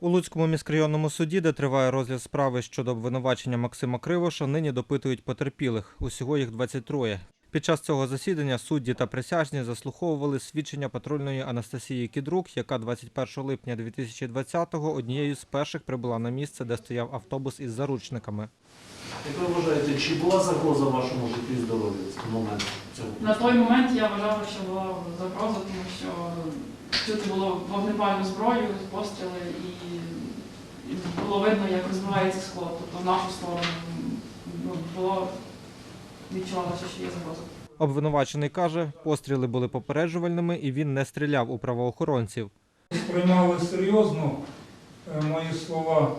У Луцькому міськрайонному суді, де триває розгляд справи щодо обвинувачення Максима Кривоша, нині допитують потерпілих. Усього їх 23. Під час цього засідання судді та присяжні заслуховували свідчення патрульної Анастасії Кідрук, яка 21 липня 2020-го однією з перших прибула на місце, де стояв автобус із заручниками. Як ви вважаєте, чи була загроза вашому житті і здоров'ю в момент цього? На той момент я вважала, що була загроза, тому що чути було вогнепальну зброю, постріли і, було видно, як розбивається скло. Тобто в нашу сторону ну, було відчувалося, що є загроза. Обвинувачений каже, постріли були попереджувальними і він не стріляв у правоохоронців. сприйняли серйозно е, мої слова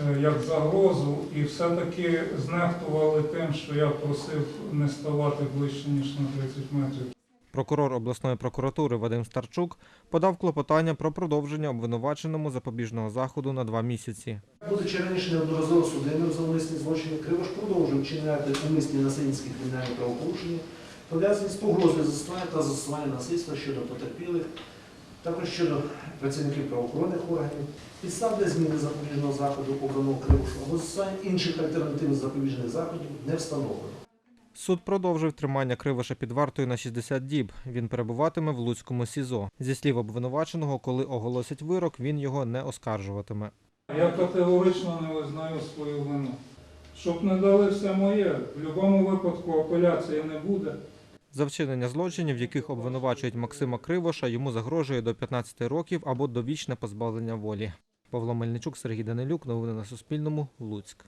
е, як загрозу і все-таки знехтували тим, що я просив не ставати ближче, ніж на 30 метрів. Прокурор обласної прокуратури Вадим Старчук подав клопотання про продовження обвинуваченому запобіжного заходу на два місяці. Будучи раніше неодноразово судимим за умисні злочини, Кривош продовжив вчиняти умисні насильницькі кримінальні правопорушення, пов'язані з погрозою застосування та застосування насильства щодо потерпілих, також щодо працівників правоохоронних органів, підстав для зміни запобіжного заходу обраного Кривошу або застосування інших альтернативних запобіжних заходів не встановлено. Суд продовжив тримання Кривоша під вартою на 60 діб. Він перебуватиме в Луцькому СІЗО. Зі слів обвинуваченого, коли оголосять вирок, він його не оскаржуватиме. Я категорично не визнаю свою вину. Щоб не дали все моє, в будь-якому випадку апеляції не буде. За вчинення злочинів, в яких обвинувачують Максима Кривоша, йому загрожує до 15 років або довічне позбавлення волі. Павло Мельничук, Сергій Данилюк. Новини на Суспільному. Луцьк.